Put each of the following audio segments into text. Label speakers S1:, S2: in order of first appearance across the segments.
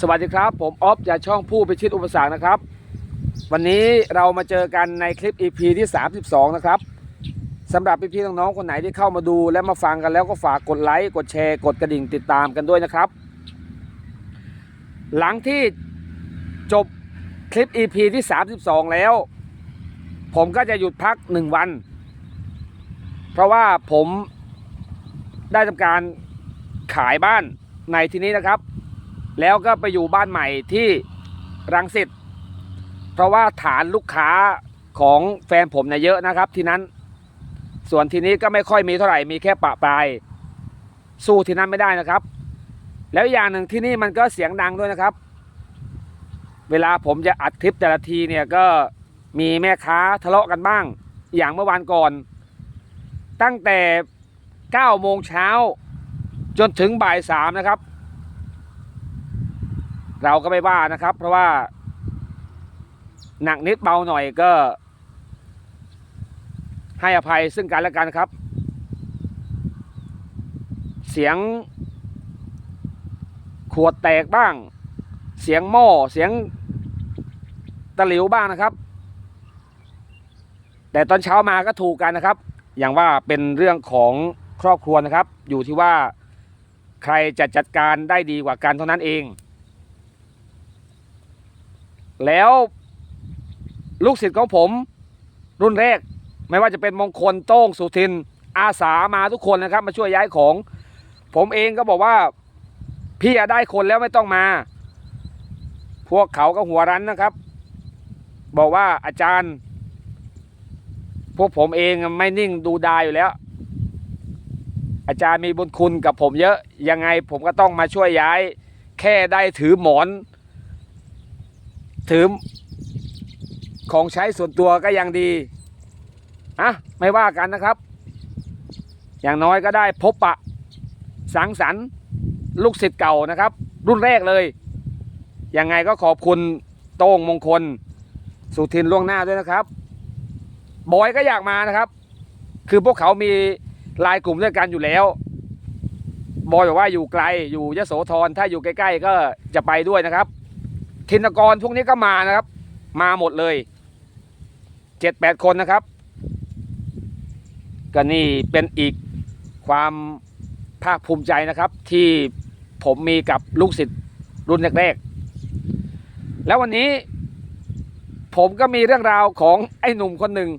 S1: สวัสดีครับ ผมออฟจากช่องผู้พิชิตอุปสรรคนะครับ วันนี้เรามาเจอกันในคลิป EP ที่ 32 นะครับสำหรับพี่ๆน้องๆคนไหนที่เข้ามาดูและมาฟังกันแล้วก็ฝากกดไลค์กดแชร์กดกระดิ่งติดตามกันด้วยนะครับ หลังที่จบคลิป EP ที่ 32 แล้ว ผมก็จะหยุดพัก 1 วัน เพราะว่าผมได้ทำการขายบ้านในที่นี้นะครับ แล้วก็ไปอยู่บ้านใหม่ที่รังสิตเพราะว่าฐานลูกค้าของแฟนผมเนี่ยเยอะนะครับ ที่นั้น ส่วนที่นี้ก็ไม่ค่อยมีเท่าไหร่มีแค่ปะปลายสู้ที่นั้นไม่ได้นะครับ แล้วอย่างหนึ่งที่นี่มันก็เสียงดังด้วยนะครับ เวลาผมจะอัดคลิปแต่ละทีเนี่ยก็มีแม่ค้าทะเลาะกันบ้าง อย่างเมื่อวานก่อน ตั้งแต่9โมงเช้าจนถึงบ่ายสามนะครับ เราก็ไม่ว่านะครับ เพราะว่า หนักนิดเบาหน่อยก็ ให้อภัยซึ่งกันและกันครับ เสียง ขวดแตกบ้าง เสียงหม้อเสียงตะหลิวบ้างนะครับ แต่ตอนเช้ามาก็ถูกกันนะครับ อย่างว่าเป็นเรื่องของครอบครัวนะครับ อยู่ที่ว่าใครจะจัดการได้ดีกว่ากันเท่านั้นเอง แล้วลูกศิษย์ของผมรุ่นแรก ไม่ว่าจะเป็นมงคลโต้งสุทิน อาสามาทุกคนนะครับ มาช่วยย้ายของ ผมเองก็บอกว่าพี่อะได้คนแล้วไม่ต้องมา พวกเขาก็หัวรั้นนะครับ บอกว่าอาจารย์ พวกผมเองไม่นิ่งดูดายอยู่แล้ว อาจารย์มีบุญคุณกับผมเยอะยังไงผมก็ต้องมาช่วยย้าย แค่ได้ถือหมอน ถือของใช้ส่วนตัวก็ยังดีอะไม่ว่ากันนะครับ อย่างน้อยก็ได้พบปะ สังสรรค์ ลูกศิษย์เก่านะครับ รุ่นแรกเลยยังไงก็ขอบคุณโต้งมงคล สุทินล่วงหน้าด้วยนะครับบอยก็อยากมานะครับ คือพวกเขามีลายกลุ่มด้วยกันอยู่แล้วบอยบอกว่าอยู่ไกลอยู่ยโสธรถ้าอยู่ใกล้ ๆ ก็จะไปด้วยนะครับ ทินกรพวกนี้ก็มานะครับ มาหมดเลยเจ็ดแปดคนนะครับ ก็นี่เป็นอีกความภาคภูมิใจนะครับ ที่ผมมีกับลูกศิษย์รุ่นแรกๆแล้ววันนี้ ผมก็มีเรื่องราวของไอ้หนุ่มคนหนึ่ง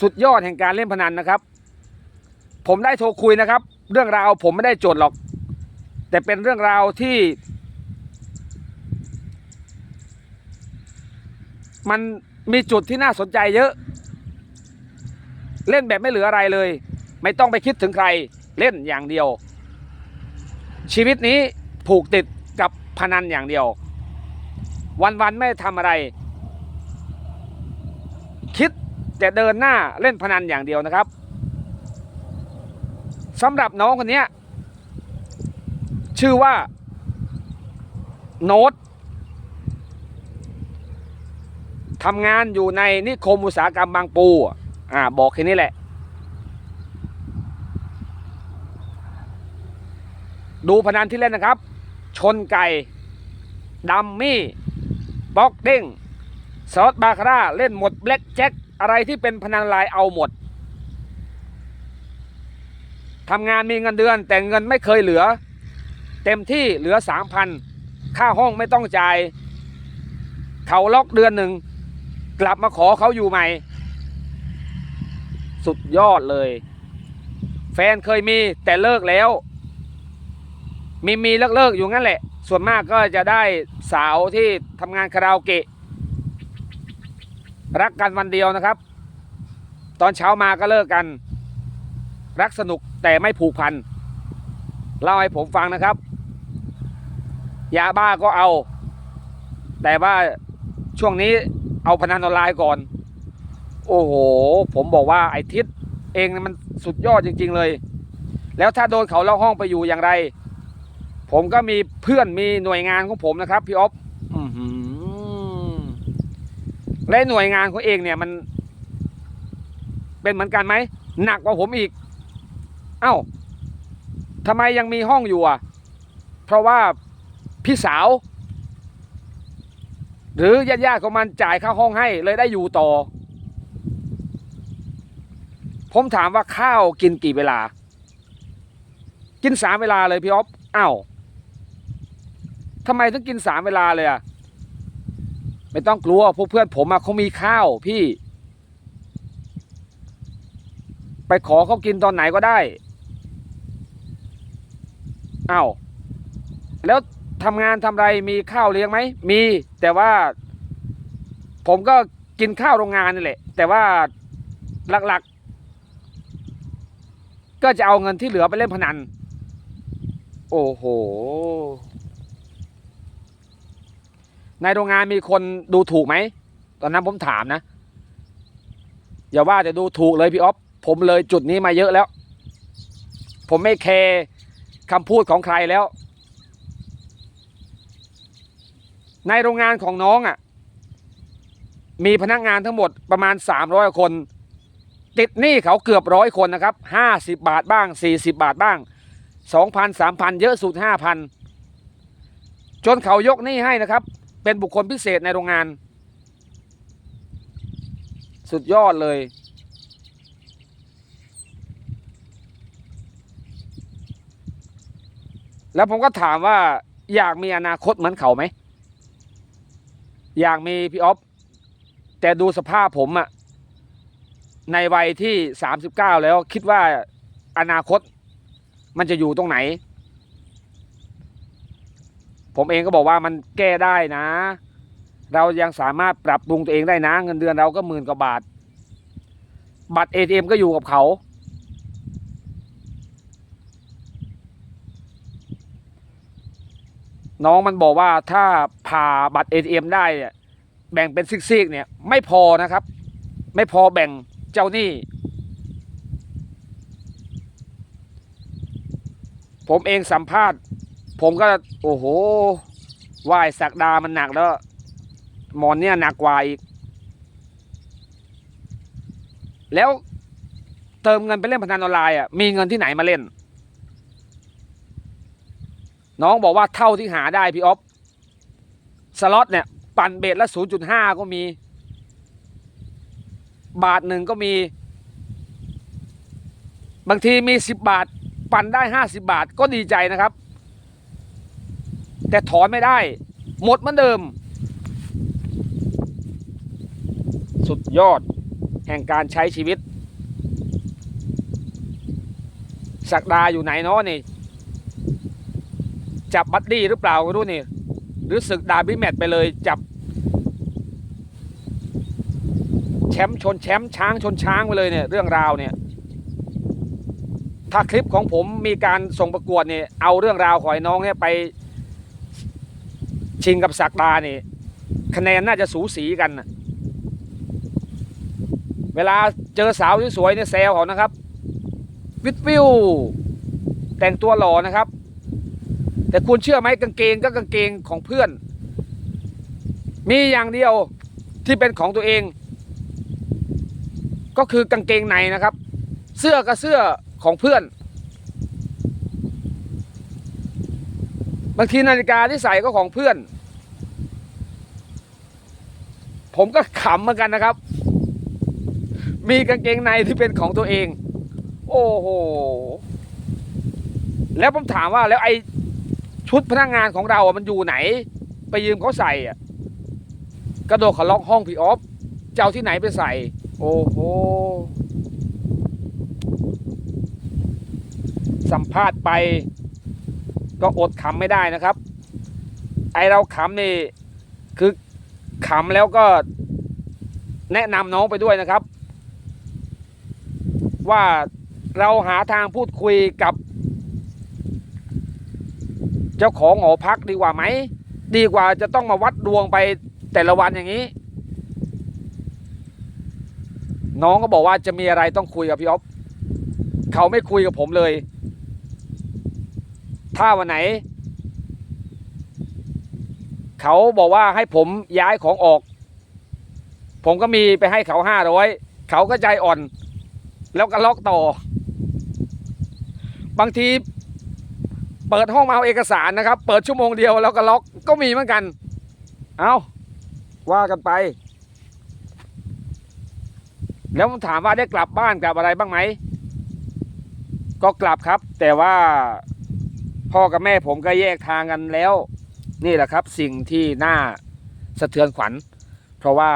S1: สุดยอดแห่งการเล่นพนันนะครับ ผมได้โทรคุยนะครับ เรื่องราวผมไม่ได้โจทย์หรอก แต่เป็นเรื่องราวที่ มันมีจุดที่น่าสนใจเยอะ เล่นแบบไม่เหลืออะไรเลย ไม่ต้องไปคิดถึงใครเล่นอย่างเดียว ชีวิตนี้ผูกติดกับพนันอย่างเดียว วันๆไม่ทำอะไร คิดแต่เดินหน้าเล่นพนันอย่างเดียวนะครับสำหรับน้องคนนี้ชื่อว่า โน้ต ทำงานอยู่ในนิคมอุตสาหกรรมบางปู อ่า บอกแค่นี้แหละ ดูพนันที่เล่นนะครับ ชนไก่ดัมมี่บ็อกเด้งซอสบาคาร่าเล่นหมดแบล็กแจ็คอะไรที่เป็นพนันลายเอาหมดทำงานมีเงินเดือน แต่เงินไม่เคยเหลือ เต็มที่เหลือสามพันค่าห้องไม่ต้องจ่าย เขาล็อกเดือนหนึ่ง กลับมาขอเขาอยู่ใหม่ สุดยอดเลย แฟนเคยมีแต่เลิกแล้ว มีมีเลิกเลิกอยู่งั้นแหละ ส่วนมากก็จะได้สาวที่ทำงานคาราโอเกะ รักกันวันเดียวนะครับ ตอนเช้ามาก็เลิกกัน รักสนุกแต่ไม่ผูกพันเล่าให้ผมฟังนะครับ ยาบ้าก็เอา แต่ว่าช่วงนี้ เอาพนันออนไลน์ก่อน โอ้โห ผมบอกว่าไอ้ทิศเองมันสุดยอดจริง ๆเลย แล้วถ้าโดนเขาเล่าห้องไปอยู่อย่างไร ผมก็มีเพื่อนมีหน่วยงานของผมนะครับ พี่อ๊อฟและหน่วยงานของเองเนี่ยมัน เป็นเหมือนกันไหมหนักกว่าผมอีก เอ้าทำไมยังมีห้องอยู่อะ เพราะว่าพี่สาว หรือญาติๆของมันจ่ายค่าห้องให้เลยได้อยู่ต่อ ผมถามว่าข้าวกินกี่เวลา กินสามเวลาเลยพี่อ๊อฟอ้าวทำไมต้องกินสามเวลาเลยอะไม่ต้องกลัวพวกเพื่อนผมอะเขามีข้าวพี่ ไปขอเขากินตอนไหนก็ได้อ้าวแล้ว ทำงานทำไรมีข้าวเลี้ยงไหมมี แต่ว่า ผมก็กินข้าวโรงงานนี่แหละ แต่ว่าหลักๆ ก็จะเอาเงินที่เหลือไปเล่นพนัน โอ้โห ในโรงงานมีคนดูถูกไหม ตอนนั้นผมถามนะ อย่าว่าจะดูถูกเลยพี่อ๊อฟผมเลยจุดนี้มาเยอะแล้ว ผมไม่แคร์คำพูดของใครแล้ว ในโรงงานของน้องอะ่ะ มีพนักงานทั้งหมดประมาณ 300 คน ติดหนี้เขาเกือบร้อยคนนะครับ 50 บาทบ้าง 40 บาทบ้าง 2,000 3,000 เยอะสุด 5,000 จนเขายกหนี้ให้นะครับ เป็นบุคคลพิเศษในโรงงาน สุดยอดเลยแล้วผมก็ถามว่าอยากมีอนาคตเหมือนเขาไหม อย่ากมีพี่ออฟแต่ดูสภาพผมอะในวัยที่สามสิบเก้าแล้วคิดว่าอนาคตมันจะอยู่ตรงไหน ผมเองก็บอกว่ามันแก้ได้นะ เรายังสามารถปรับปรุงตัวเองได้นะ เงินเดือนเราก็หมื่นกว่าบาท บัตร ATM ก็อยู่กับเขา น้องมันบอกว่าถ้าผ่าบัตร ATM ได้เนี่ยแบ่งเป็นซิกๆเนี่ย ไม่พอนะครับ ไม่พอแบ่งเจ้าหนี้ ผมเองสัมภาษณ์ ผมก็โอ้โหวายสักดามันหนักแล้วหมอนเนี่ยหนักกว่าอีก แล้วเติมเงินไปเล่นพนันออนไลน์อะมีเงินที่ไหนมาเล่น น้องบอกว่าเท่าที่หาได้พี่อ๊อฟสล็อตเนี่ย ปั่นเบสละ 0.5 ก็มี บาทหนึ่งก็มี บางทีมี 10 บาท ปั่นได้ 50 บาทก็ดีใจนะครับ แต่ถอนไม่ได้ หมดเหมือนเดิม สุดยอดแห่งการใช้ชีวิต สักดาอยู่ไหนเนาะนี่ จับบัดดี้หรือเปล่าไม่รู้นี่ หรือศึกดาบิแมตไปเลยจับ แชมป์ชนแชมป์ช้างชนช้างไปเลยเนี่ยเรื่องราวเนี่ย ถ้าคลิปของผมมีการส่งประกวดเนี่ยเอาเรื่องราวของไอ้น้องเนี่ยไป ชิงกับศักดาเนี่ยคะแนนน่าจะสูสีกันนะเวลาเจอสาวสวยๆเนี่ยแซวเขานะครับ วิดวิว แต่งตัวหล่อนะครับ แต่คุณเชื่อไหมกางเกงก็กางเกงของเพื่อน มีอย่างเดียวที่เป็นของตัวเอง ก็คือกางเกงในนะครับ เสื้อก็เสื้อของเพื่อนบางทีนาฬิกาที่ใส่ก็ของเพื่อน ผมก็ขำเหมือนกันนะครับ มีกางเกงในที่เป็นของตัวเอง โอ้โห แล้วผมถามว่าแล้วไอ้ ชุดพนักงานของเราอะมันอยู่ไหน ไปยืมเขาใส่อะกระโดดเขาล็อกห้องพี่ออฟเจะเอาที่ไหนไปใส่ โอ้โหสัมภาษณ์ไป ก็อดขำไม่ได้นะครับ ไอเราขำนี่คือขำแล้วก็แนะนำน้องไปด้วยนะครับ ว่าเราหาทางพูดคุยกับ เจ้าของหอพักดีกว่าไหม ดีกว่าจะต้องมาวัดดวงไปแต่ละวันอย่างนี้ น้องก็บอกว่าจะมีอะไรต้องคุยกับพี่อ๊อฟเขาไม่คุยกับผมเลย ถ้าวันไหน เขาบอกว่าให้ผมย้ายของออก ผมก็มีไปให้เขาห้าร้อยเขาก็ใจอ่อน แล้วก็ล็อกต่อบางที เปิดห้องมาเอาเอกสารนะครับ เปิดชั่วโมงเดียวแล้วก็ล็อกก็มีเหมือนกัน เอาว่ากันไป แล้วผมถามว่าได้กลับบ้านกลับอะไรบ้างไหม ก็กลับครับ แต่ว่าพ่อกับแม่ผมก็แยกทางกันแล้ว นี่แหละครับ สิ่งที่น่าสะเทือนขวัญ เพราะว่า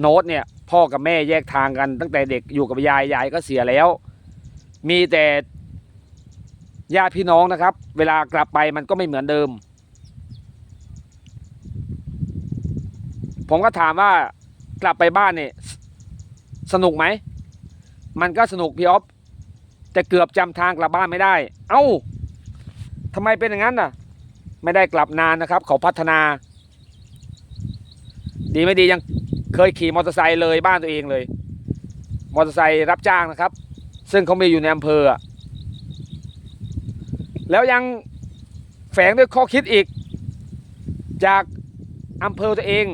S1: โน้ตเนี่ย พ่อกับแม่แยกทางกันตั้งแต่เด็กอยู่กับยายยายก็เสียแล้ว มีแต่ ญาติพี่น้องนะครับ เวลากลับไปมันก็ไม่เหมือนเดิม ผมก็ถามว่ากลับไปบ้านเนี่ยสนุกไหม มันก็สนุกพี่อ๊อฟแต่เกือบจำทางกลับบ้านไม่ได้ เอ้าทำไมเป็นอย่างนั้นน่ะ ไม่ได้กลับนานนะครับ เขาพัฒนา ดีไม่ดียังเคยขี่มอเตอร์ไซค์เลยบ้านตัวเองเลย มอเตอร์ไซค์รับจ้างนะครับ ซึ่งเขามีอยู่ในอำเภออะ แล้วยังแฝงด้วยข้อคิดอีก จากอำเภอตัวเอง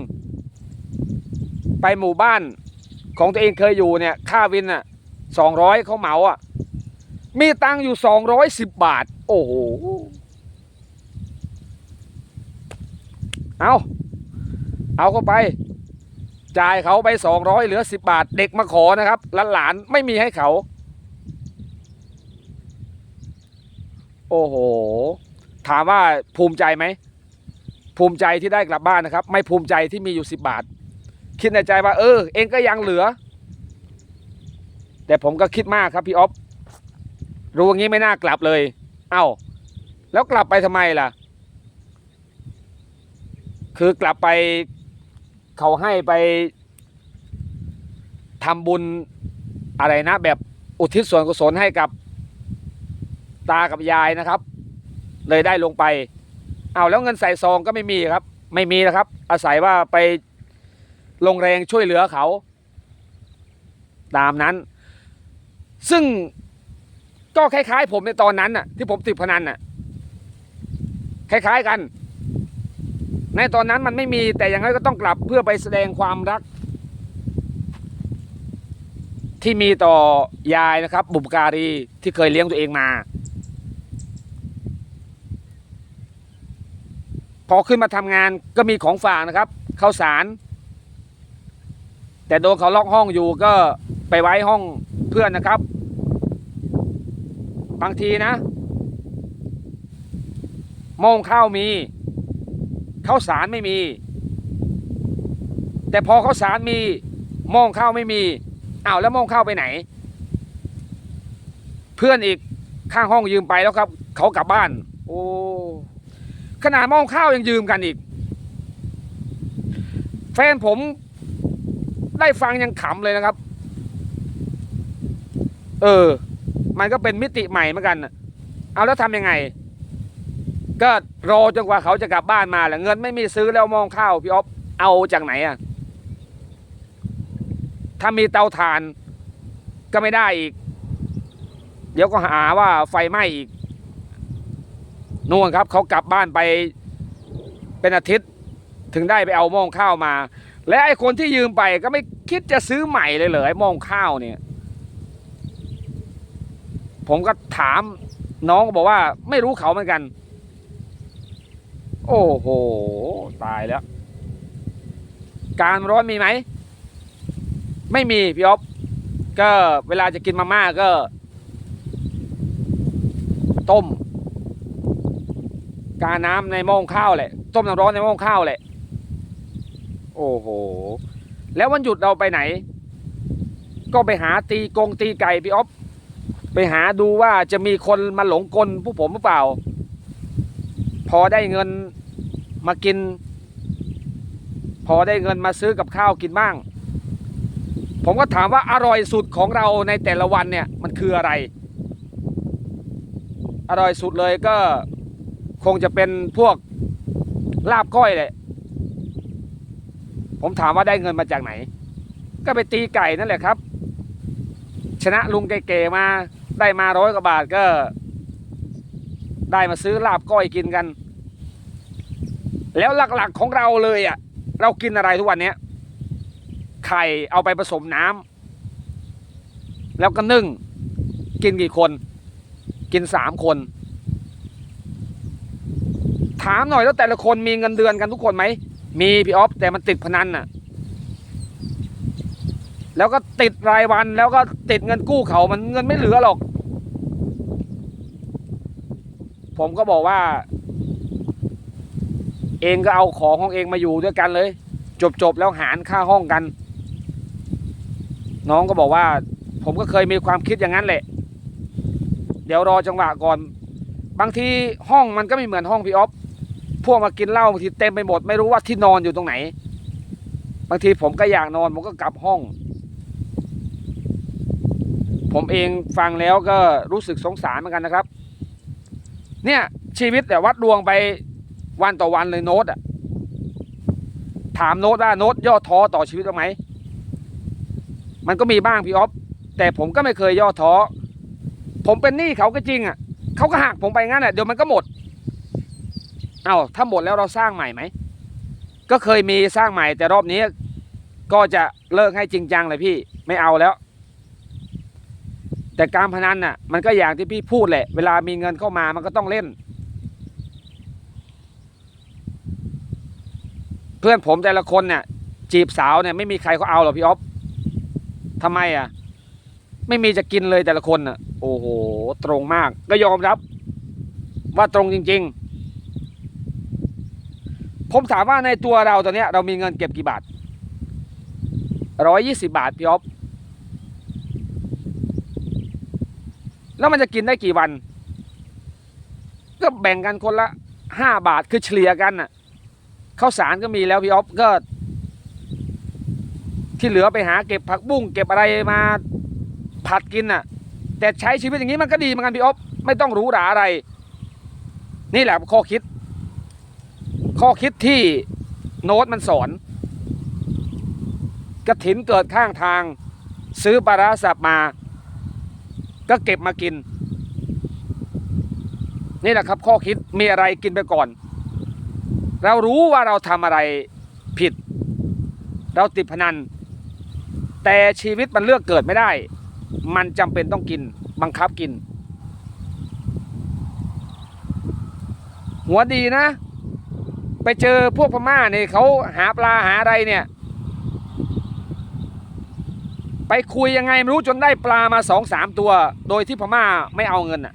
S1: ไปหมู่บ้านของตัวเองเคยอยู่เนี่ยค่าวินอะสองร้อยเขาเหมาอะมีตังค์อยู่สองร้อยสิบบาท โอ้โหเอาเอาเข้าไป จ่ายเขาไปสองร้อยเหลือสิบบาท เด็กมาขอนะครับหลานๆไม่มีให้เขา โอ้โห ถามว่าภูมิใจไหม ภูมิใจที่ได้กลับบ้านนะครับ ไม่ภูมิใจที่มีอยู่สิบบาท คิดในใจว่า เออ เองก็ยังเหลือ แต่ผมก็คิดมากครับพี่อ๊อฟรู้อย่างนี้ไม่น่ากลับเลย เอ้า แล้วกลับไปทำไมล่ะ คือกลับไปเขาให้ไปทำบุญอะไรนะ แบบอุทิศส่วนกุศลให้กับ ตากับยายนะครับ เลยได้ลงไปเอาแล้วเงินใส่ซองก็ไม่มีครับ ไม่มีนะครับ อาศัยว่าไปลงแรงช่วยเหลือเขา ตามนั้น ซึ่งก็คล้ายๆ ผมในตอนนั้นน่ะ ที่ผมติดพนันน่ะ คล้าย ๆกัน ในตอนนั้นมันไม่มีแต่อย่างไรก็ต้องกลับเพื่อไปแสดงความรัก ที่มีต่อยายนะครับ บุปการีที่เคยเลี้ยงตัวเองมา พอขึ้นมาทำงานก็มีของฝากนะครับข้าวสาร แต่โดนเขาล็อกห้องอยู่ก็ไปไว้ห้องเพื่อนนะครับ บางทีนะโมงข้าวมีข้าวสารไม่มี แต่พอข้าวสารมีโมงข้าวไม่มีอ้าวแล้วโมงข้าวไปไหน เพื่อนอีกข้างห้องยืมไปแล้วครับ เขากลับบ้าน โอ้ ขนาดโมงข้าวยังยืมกันอีก แฟนผมได้ฟังยังขำเลยนะครับ เออ มันก็เป็นมิติใหม่เหมือนกันเอาแล้วทำยังไง ก็รอจนกว่าเขาจะกลับบ้านมาแหละเงินไม่มีซื้อแล้วมองข้าวพี่อ๊อฟเอาจากไหนอะถ้ามีเตาถ่านก็ไม่ได้อีก เดี๋ยวก็หาว่าไฟไหม้อีก นู่นครับเขากลับบ้านไปเป็นอาทิตย์ถึงได้ไปเอาหม้องข้าวมา และไอ้คนที่ยืมไปก็ไม่คิดจะซื้อใหม่เลยเหรอไอ้หม้องข้าวเนี่ย ผมก็ถามน้องก็บอกว่า ไม่รู้เขาเหมือนกัน โอ้โห ตายแล้ว การร้อนมีไหม ไม่มีพี่อ๊อฟก็เวลาจะกินมาม่าก็ ต้ม กาน้ำในหม้อข้าวแหละต้มน้ำร้อนในหม้อข้าวแหละ โอ้โห แล้ววันหยุดเราไปไหน ก็ไปหาตีกงตีไก่พี่อ๊อฟไปหาดูว่าจะมีคนมาหลงกลผู้ผมหรือเปล่า พอได้เงินมากิน พอได้เงินมาซื้อกับข้าวกินบ้าง ผมก็ถามว่าอร่อยสุดของเราในแต่ละวันเนี่ยมันคืออะไร อร่อยสุดเลยก็ คงจะเป็นพวกลาบก้อยแหละ ผมถามว่าได้เงินมาจากไหน ก็ไปตีไก่นั่นแหละครับ ชนะลุงแก่ๆมาได้มาร้อยกว่าบาทก็ ได้มาซื้อลาบก้อยกินกัน แล้วหลักๆของเราเลยอะ เรากินอะไรทุกวันเนี้ยไข่เอาไปผสมน้ำแล้วก็นึ่ง กินกี่คน กินสามคน ถามหน่อยแล้วแต่ละคนมีเงินเดือนกันทุกคนไหม มีพี่ออฟแต่มันติดพนันน่ะ แล้วก็ติดรายวันแล้วก็ติดเงินกู้เขามันเงินไม่เหลือหรอก ผมก็บอกว่า เองก็เอาของของเองมาอยู่ด้วยกันเลย จบจบๆแล้วหารค่าห้องกัน น้องก็บอกว่า ผมก็เคยมีความคิดอย่างนั้นแหละ เดี๋ยวรอจังหวะก่อนบางทีห้องมันก็ไม่เหมือนห้องพี่ออฟ พวกมากินเหล้าบางทีเต็มไปหมด ไม่รู้ว่าที่นอนอยู่ตรงไหน บางทีผมก็อยากนอน ผมก็กลับห้อง ผมเองฟังแล้วก็รู้สึกสงสารเหมือนกันนะครับ เนี่ยชีวิตแต่วัดดวงไปวันต่อวันเลยโน้ตอะถามโน้ตว่าโน้ตย่อท้อต่อชีวิตบ้างไหม มันก็มีบ้างพี่ออฟแต่ผมก็ไม่เคยย่อท้อ ผมเป็นหนี้เขาก็จริงอะเขาก็หักผมไปงั้นแหละเดี๋ยวมันก็หมด เอา้าถ้าหมดแล้วเราสร้างใหม่ไหม ก็เคยมีสร้างใหม่ แต่รอบนี้ก็จะเลิกให้จริงจังเลยพี่ไม่เอาแล้ว แต่การพนันน่ะ มันก็อย่างที่พี่พูดแหละ เวลามีเงินเข้ามามันก็ต้องเล่น เพื่อนผมแต่ละคนเนี่ยจีบสาวเนี่ยไม่มีใครเขาเอาหรอกพี่อ๊อฟทำไมอะ ไม่มีจะกินเลยแต่ละคนน่ะ โอ้โห ตรงมาก ก็ยอมรับ ว่าตรงจริง ๆ ผมถามว่าในตัวเราตอนนี้เรามีเงินเก็บกี่บาทร้อยยี่สิบาทพี่อ๊อฟแล้วมันจะกินได้กี่วัน ก็แบ่งกันคนละห้าบาทคือเฉลี่ยกันน่ะข้าวสารก็มีแล้วพี่อ๊อฟก็ที่เหลือไปหาเก็บผักบุ้งเก็บอะไรมาผัดกินน่ะ แต่ใช้ชีวิตอย่างนี้มันก็ดีเหมือนกันพี่อ๊อฟไม่ต้องรู้หราอะไร นี่แหละข้อคิด ข้อคิดที่โน้ตมันสอนกระถินเกิดข้างทาง ซื้อปลาร้าสับมา ก็เก็บมากิน นี่แหละครับข้อคิดมีอะไรกินไปก่อน เรารู้ว่าเราทำอะไรผิด เราติดพนัน แต่ชีวิตมันเลือกเกิดไม่ได้ มันจำเป็นต้องกิน บังคับกิน หัวดีนะ ไปเจอพวกพม่าเนี่ยเขาหาปลาหาอะไรเนี่ย ไปคุยยังไงไม่รู้จนได้ปลามาสองสามตัว โดยที่พม่าไม่เอาเงินอะ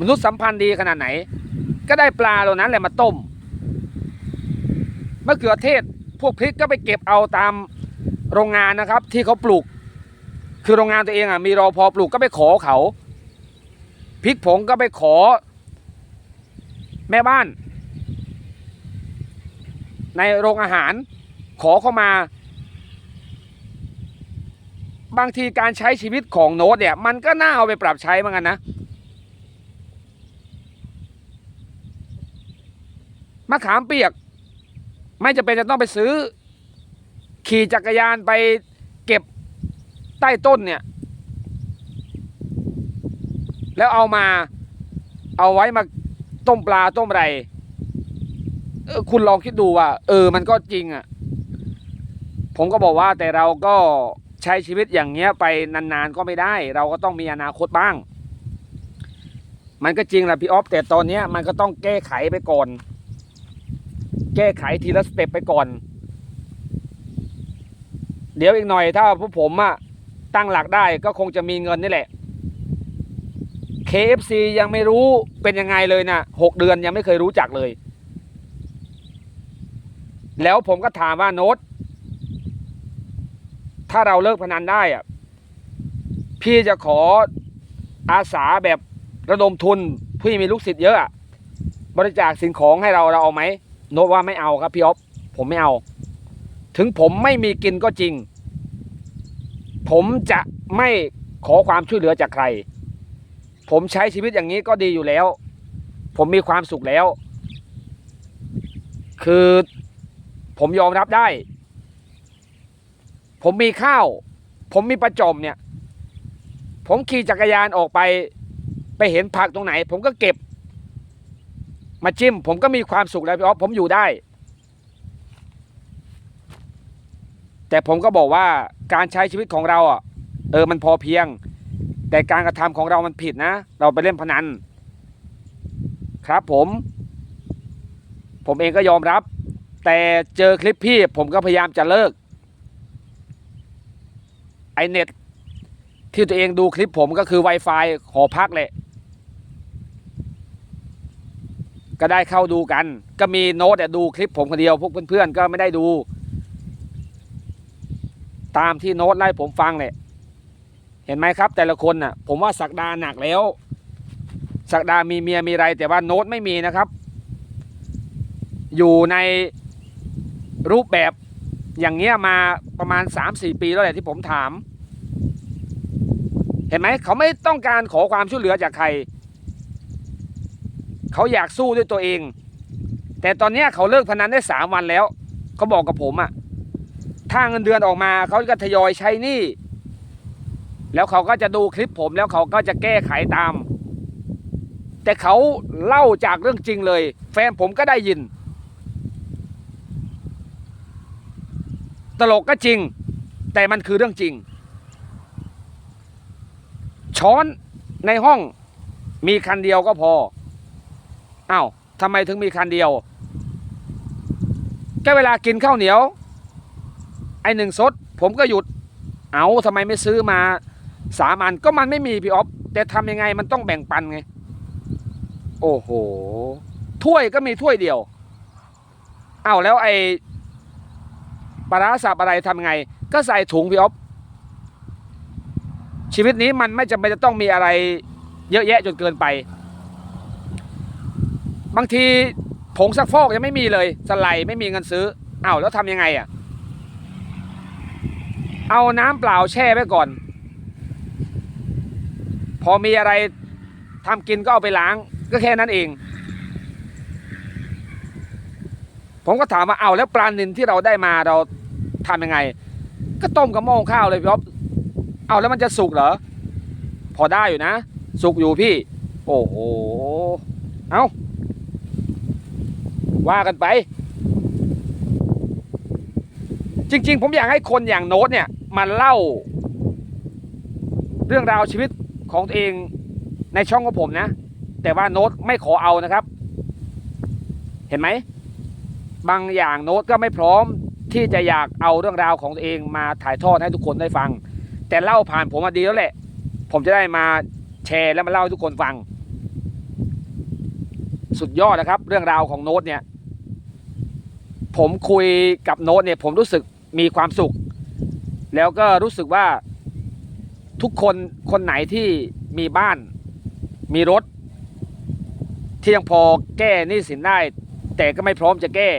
S1: มนุษย์สัมพันธ์ดีขนาดไหน ก็ได้ปลาเหล่านั้นแหละมาต้มมะเขือเทศพวกพริกก็ไปเก็บเอาตามโรงงานนะครับ ที่เขาปลูก คือโรงงานตัวเองอะมีรอพอปลูกก็ไปขอเขาพริกผงก็ไปขอ แม่บ้าน ในโรงอาหาร ขอเข้ามา บางทีการใช้ชีวิตของโน้ตเนี่ย มันก็น่าเอาไปปรับใช้เหมือนกันนะ มะขามเปียก ไม่จำเป็นจะต้องไปซื้อ ขี่จักรยานไปเก็บใต้ต้นเนี่ย แล้วเอามาเอาไว้มาต้มปลาต้มอะไร เออคุณลองคิดดูว่า เออ มันก็จริงอะ่ะ ผมก็บอกว่าแต่เราก็ใช้ชีวิตอย่างเงี้ยไปนานๆก็ไม่ได้ เราก็ต้องมีอนาคตบ้าง มันก็จริงแหละพี่ออฟแต่ตอนเนี้ยมันก็ต้องแก้ไขไปก่อน แก้ไขทีละสเต็ปไปก่อน เดี๋ยวอีกหน่อยถ้าพวกผมอะตั้งหลักได้ก็คงจะมีเงินนี่แหละ KFC ยังไม่รู้เป็นยังไงเลยนะหกเดือนยังไม่เคยรู้จักเลย แล้วผมก็ถามว่าโน้ตถ้าเราเลิกพนันได้อะพี่จะขออาสาแบบระดมทุนพี่มีลูกศิษย์เยอะอะบริจาคสิ่งของให้เราเราเอาไหมโน้ตว่าไม่เอาครับพี่อ๊อฟผมไม่เอา ถึงผมไม่มีกินก็จริง ผมจะไม่ขอความช่วยเหลือจากใคร ผมใช้ชีวิตอย่างนี้ก็ดีอยู่แล้ว ผมมีความสุขแล้ว คือ ผมยอมรับได้ ผมมีข้าว ผมมีประจมเนี่ย ผมขี่จักรยานออกไป ไปเห็นผักตรงไหน ผมก็เก็บ มาจิ้ม ผมก็มีความสุขแล้วพี่อ๊อฟผมอยู่ได้ แต่ผมก็บอกว่าการใช้ชีวิตของเราอะเออมันพอเพียง แต่การกระทำของเรามันผิดนะ เราไปเล่นพนัน ครับผม ผมเองก็ยอมรับ แต่เจอคลิปพี่ผมก็พยายามจะเลิก ไอเน็ต ที่ตัวเองดูคลิปผมก็คือ Wi-Fi หอพักแหละ ก็ได้เข้าดูกัน ก็มีโน้ตดูคลิปผมคนเดียวพวกเพื่อนๆก็ไม่ได้ดู ตามที่โน้ตไล่ผมฟังเลยเห็นไหมครับ แต่ละคนน่ะ ผมว่าสักดาหนักแล้ว สักดามีเมียมีไรแต่ว่าโน้ตไม่มีนะครับ อยู่ใน รูปแบบอย่างเงี้ยมาประมาณ 3-4 ปีแล้วแหละที่ผมถาม เห็นไหมเขาไม่ต้องการขอความช่วยเหลือจากใคร เขาอยากสู้ด้วยตัวเอง แต่ตอนนี้เขาเลิกพนันได้สามวันแล้วเขาบอกกับผมอะถ้าเงินเดือนออกมาเขาก็ทยอยใช้หนี้แล้วเขาก็จะดูคลิปผมแล้วเขาก็จะแก้ไขตาม แต่เขาเล่าจากเรื่องจริงเลย แฟนผมก็ได้ยิน ต ลกก็จริง แต่มันคือเรื่องจริง ช้อนในห้องมีคันเดียวก็พออ้าวทำไมถึงมีคันเดียวก็เวลากินข้าวเหนียว ไอหนึ่งซดผมก็หยุด เอาทำไมไม่ซื้อมาสามอันก็มันไม่มีพี่อ๊อฟแต่ทำยังไงมันต้องแบ่งปันไง โอ้โหถ้วยก็มีถ้วยเดียว เอาแล้วไอ ลาร้าสับอะไรทำไง ก็ใส่ถุงพี่ออฟชีวิตนี้มันไม่จำเป็นจะต้องมีอะไร เยอะแยะจนเกินไป บางทีผงซักฟอกยังไม่มีเลยสไลด์ไม่มีเงินซื้ออ้าวแล้วทำยังไงอะเอาน้ำเปล่าแช่ไว้ก่อน พอมีอะไรทำกินก็เอาไปล้าง ก็แค่นั้นเอง ผมก็ถามว่าเอาแล้วปลานินที่เราได้มาเรา ทำยังไง ก็ต้มกับหม้อข้าวเลยพี่อ๊อฟเอาแล้วมันจะสุกเหรอ พอได้อยู่นะ สุกอยู่พี่ โอ้โห เอาว่ากันไป จริง ๆ ผมอยากให้คนอย่างโน้ตเนี่ยมาเล่า เรื่องราวชีวิตของตัวเองในช่องของผมนะ แต่ว่าโน้ตไม่ขอเอานะครับ เห็นไหม บางอย่างโน้ตก็ไม่พร้อม ที่จะอยากเอาเรื่องราวของตัวเองมาถ่ายทอดให้ทุกคนได้ฟัง แต่เล่าผ่านผมมาดีแล้วแหละ ผมจะได้มาแชร์แล้วมาเล่าให้ทุกคนฟัง สุดยอดนะครับ เรื่องราวของโน้ตเนี่ย ผมคุยกับโน้ตเนี่ย ผมรู้สึกมีความสุข แล้วก็รู้สึกว่าทุกคนคนไหนที่มีบ้าน มีรถ ที่ยังพอแก้หนี้สินได้ แต่ก็ไม่พร้อมจะแก้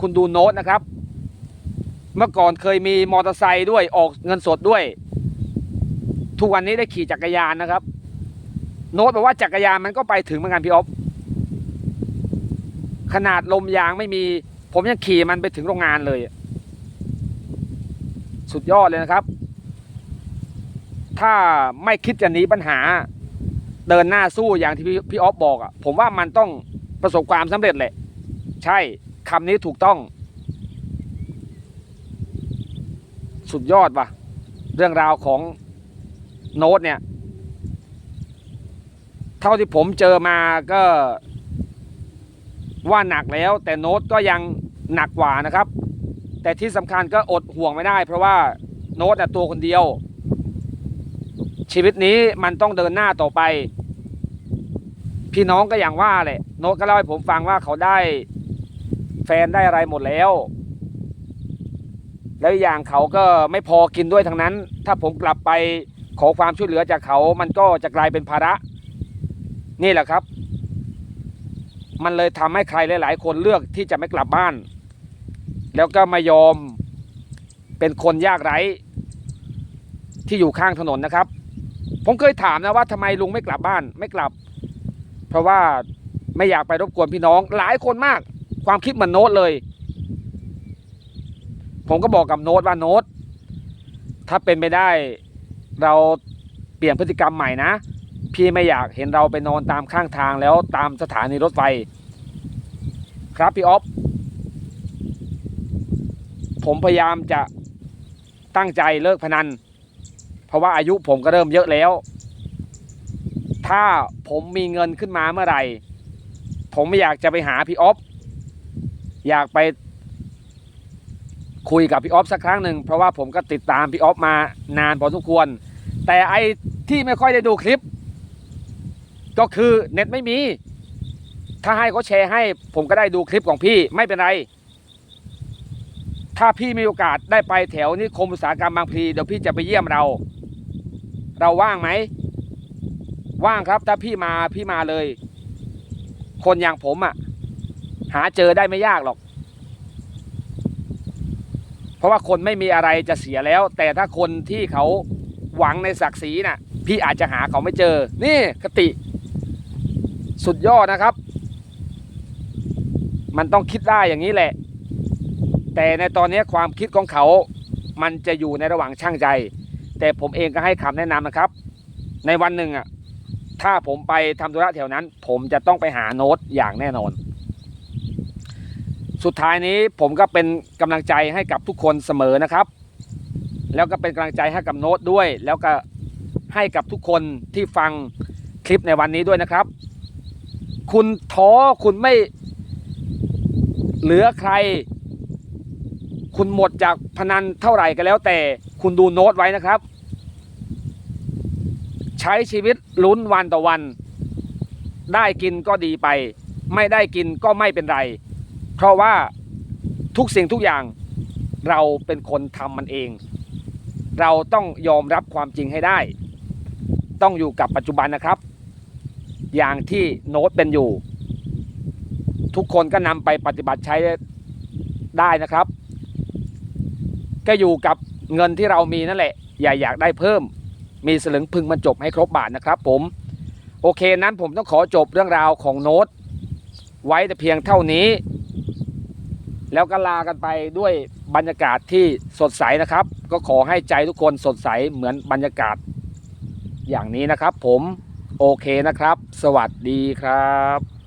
S1: คุณดูโน้ตนะครับ เมื่อก่อนเคยมีมอเตอร์ไซค์ด้วยออกเงินสดด้วย ทุกวันนี้ได้ขี่จักรยานนะครับ โน้ตบอกว่าจักรยานมันก็ไปถึงเหมือนกันพี่อ๊อฟขนาดลมยางไม่มี ผมยังขี่มันไปถึงโรงงานเลย สุดยอดเลยนะครับ ถ้าไม่คิดจะหนีปัญหา เดินหน้าสู้อย่างที่พี่พี่ออฟบอกอะ ผมว่ามันต้องประสบความสำเร็จแหละ ใช่คำนี้ถูกต้อง สุดยอดว่ะ เรื่องราวของโน้ตเนี่ย เท่าที่ผมเจอมาก็ว่าหนักแล้ว แต่โน้ตก็ยังหนักกว่านะครับ แต่ที่สำคัญก็อดห่วงไม่ได้ เพราะว่าโน้ตน่ะตัวคนเดียว ชีวิตนี้มันต้องเดินหน้าต่อไป พี่น้องก็อย่างว่าแหละโน้ตก็เล่าให้ผมฟังว่าเขาได้แฟนได้อะไรหมดแล้ว แล้วอย่างเขาก็ไม่พอกินด้วยทั้งนั้น ถ้าผมกลับไปขอความช่วยเหลือจากเขา มันก็จะกลายเป็นภาระ นี่แหละครับ มันเลยทำให้ใครหลาย ๆ คนเลือกที่จะไม่กลับบ้าน แล้วก็ไม่ยอมเป็นคนยากไร้ที่อยู่ข้างถนนนะครับ ผมเคยถามนะว่าทำไมลุงไม่กลับบ้านไม่กลับ เพราะว่าไม่อยากไปรบกวนพี่น้อง หลายคนมาก ความคิดเหมือนโน้ตเลย ผมก็บอกกับโน้ตว่าโน้ตถ้าเป็นไปได้เราเปลี่ยนพฤติกรรมใหม่นะ พี่ไม่อยากเห็นเราไปนอนตามข้างทางแล้วตามสถานีรถไฟ ครับพี่ออฟผมพยายามจะตั้งใจเลิกพนัน เพราะว่าอายุผมก็เริ่มเยอะแล้ว ถ้าผมมีเงินขึ้นมาเมื่อไหร่ ผมไม่อยากจะไปหาพี่ออฟอยากไป คุยกับพี่ออฟสักครั้งหนึ่งเพราะว่าผมก็ติดตามพี่ออฟมานานพอสมควร แต่ไอ้ที่ไม่ค่อยได้ดูคลิป ก็คือเน็ตไม่มี ถ้าให้เขาแชร์ให้ ผมก็ได้ดูคลิปของพี่ไม่เป็นไร ถ้าพี่มีโอกาสได้ไปแถวนิคมอุตสาหกรรมบางพลีเดี๋ยวพี่จะไปเยี่ยมเรา เราว่างไหมว่างครับถ้าพี่มาพี่มาเลย คนอย่างผมอะ่ะ หาเจอได้ไม่ยากหรอก เพราะว่าคนไม่มีอะไรจะเสียแล้ว แต่ถ้าคนที่เขาหวังในศักดิ์ศรีน่ะ พี่อาจจะหาเขาไม่เจอ นี่คติ สุดยอดนะครับ มันต้องคิดได้อย่างนี้แหละ แต่ในตอนนี้ความคิดของเขา มันจะอยู่ในระหว่างช่างใจ แต่ผมเองก็ให้คำแนะนำนะครับ ในวันหนึ่งอะถ้าผมไปทำธุระแถวนั้น ผมจะต้องไปหาโน้ตอย่างแน่นอน สุดท้ายนี้ผมก็เป็นกำลังใจให้กับทุกคนเสมอนะครับ แล้วก็เป็นกำลังใจให้กับโน้ตด้วย แล้วก็ให้กับทุกคนที่ฟังคลิปในวันนี้ด้วยนะครับ คุณท้อคุณไม่เหลือใคร คุณหมดจากพนันเท่าไหร่ก็แล้วแต่คุณดูโน้ตไว้นะครับ ใช้ชีวิตลุ้นวันต่อวัน ได้กินก็ดีไป ไม่ได้กินก็ไม่เป็นไร เพราะว่าทุกสิ่งทุกอย่างเราเป็นคนทำมันเอง เราต้องยอมรับความจริงให้ได้ ต้องอยู่กับปัจจุบันนะครับ อย่างที่โน้ตเป็นอยู่ ทุกคนก็นำไปปฏิบัติใช้ได้นะครับ ก็อยู่กับเงินที่เรามีนั่นแหละ อย่าอยากได้เพิ่ม มีสลึงพึงบรรจบให้ครบบาทนะครับผม โอเคนั้นผมต้องขอจบเรื่องราวของโน้ต ไว้แต่เพียงเท่านี้ แล้วก็ลากันไปด้วยบรรยากาศที่สดใสนะครับ ก็ขอให้ใจทุกคนสดใสเหมือนบรรยากาศ อย่างนี้นะครับ ผมโอเคนะครับ สวัสดีครับ